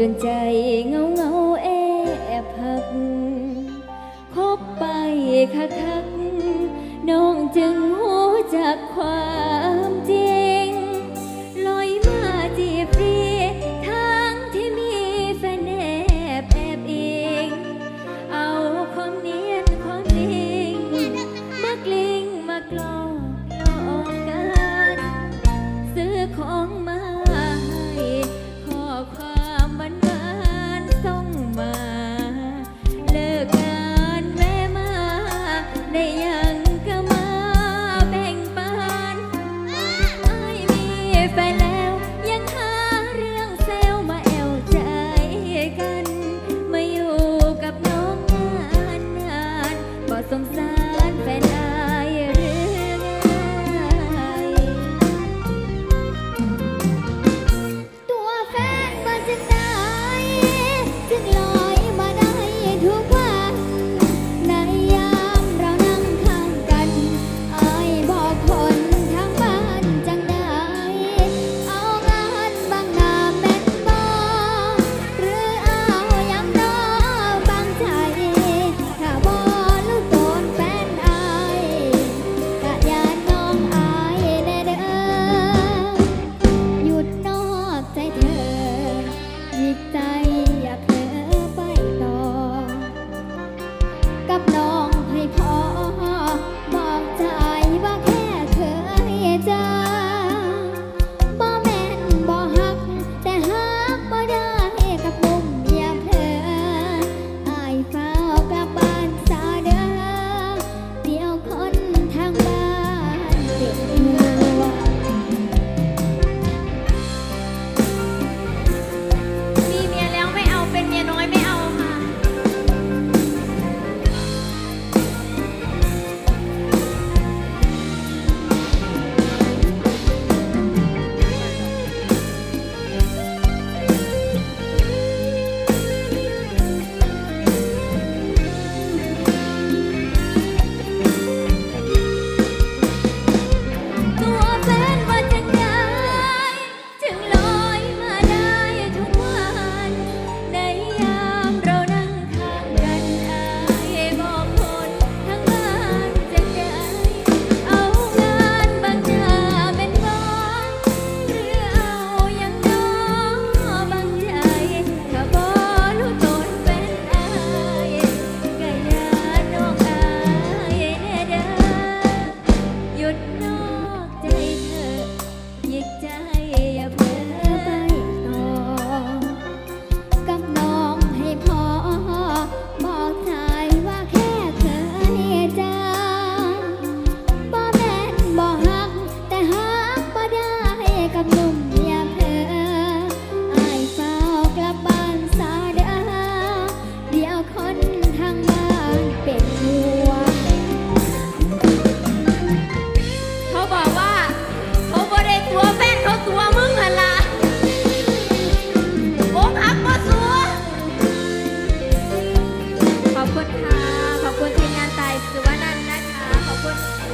จนใจเงาเงาแอบหัก คบไปคักคักน้องจึงหัว คุณทีมงานตายสุวรรณันนะคะ ขอบคุณ